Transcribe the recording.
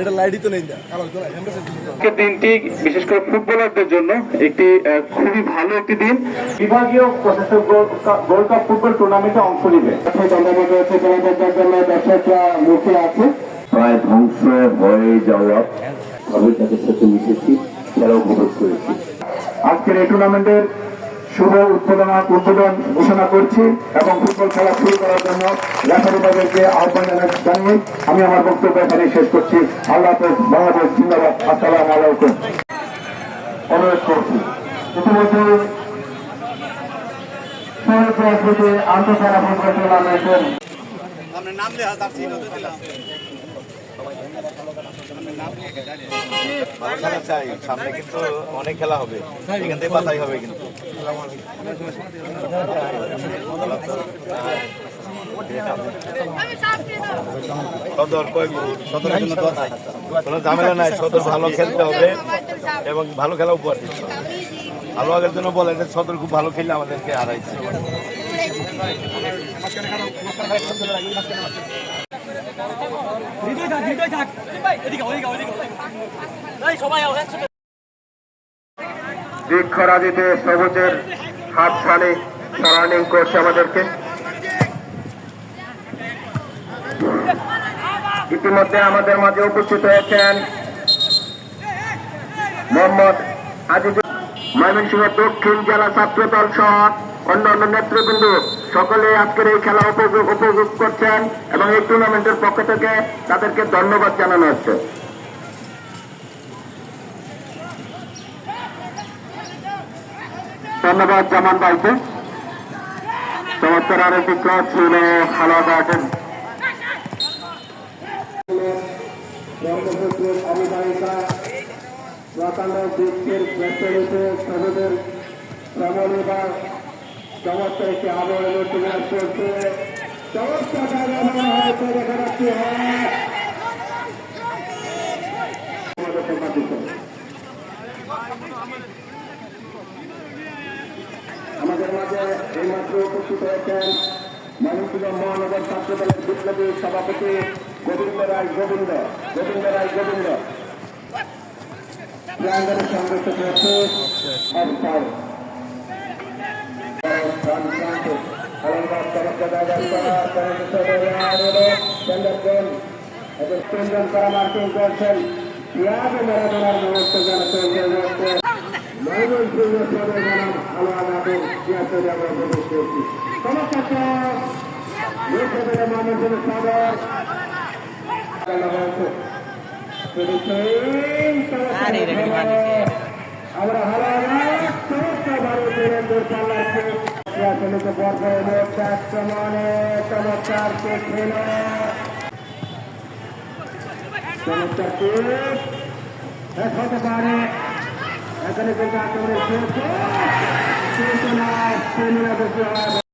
এটা লাইটই তো নেই দিনটি বিশেষ করে ফুটবলারদের জন্য একটি খুবই ভালো একটি দিন। বিভাগীয় প্রশাসক গোল্ড কাপ ফুটবল টুর্নামেন্টে অংশ নিবে। মুখে আছে। প্রায় ধ্বংস হয়ে যাওয়া আমি তাদের সাথে মিশেছি খেলা উপভোগ করেছি আজকের এই টুর্নামেন্টের শুভ উদ্বোধন উদ্বোধন ঘোষণা করছি এবং ফুটবল খেলা শুরু করার জন্য রেফারিদাদেরকে আহ্বান জানিয়ে আমি আমার বক্তব্য এখানে শেষ করছি। আল্লাহ হাফেজ জিন্দাবাদ। আসসালাম আলাইকুম। অনুরোধ করছি। ইতিমধ্যে শহীদ রাজনীতি আন্তঃসারা ফুটবল টুর্নামেন্টের সামনে কিন্তু অনেক খেলা হবে। এখান থেকে বাছাই হবে কিন্তু। সদর সদরের জন্য দোয়া। কোনো ঝামেলা নাই, সদর ভালো খেলতে হবে এবং ভালো খেলা উপহার দিতে ভালো আগের জন্য বলে যে সদর খুব ভালো খেললে আমাদেরকে হারাইছে সবুজের হাত সারাউন্ডিং করছে আমাদেরকে। ইতিমধ্যে আমাদের মাঝে উপস্থিত হয়েছেন মোহাম্মদ আজিজুল ময়মনসিংহ দক্ষিণ জেলা ছাত্র দল সহ অন্যান্য নেতৃবৃন্দ সকলে আজকের এই খেলা উপভোগ করছেন এবং এই টুর্নামেন্টের পক্ষ থেকে তাদেরকে ধন্যবাদ জানানো হচ্ছে। ধন্যবাদ জামান ভাইকে। চমৎকার আরেকটি ক্লাস ছিল ব্রহ্মপুত্রের অবিবাহিতা প্রকাণ্ড বৃক্ষের প্রচলিত সবুজের শ্রমনিবার চমৎকার একটি আবরণের বিকাশ করছে চমৎকার মনে হয়েছে দেখা যাচ্ছে হ্যাঁ। আমাদের মাঝে এইমাত্র উপস্থিত হয়েছেন ময়মনসিংহ মহানগর ছাত্র দলের বিপ্লবী সভাপতি গোবিন্দ রায় গোবিন্দ গোবিন্দ রায় গোবিন্দ। প্রাঙ্গনে সংগঠিত হচ্ছে করা মার্কিং করছেন পেঁয়াজ মেরাদোনার মুহূর্ত যেন চলতে যাচ্ছে ময়মনসিংহ সদর বনাম আলোয়ানাদের পেঁয়াজ আমরা প্রবেশ করছি সমস্যা ময়মনসিংহ সদর আমরা হারানা চমৎকার ভারতের আসলে পর্যায়ে আক্রমণে চমৎকার খেল চমৎকার হতে পারে এখানে কিন্তু আক্রমণের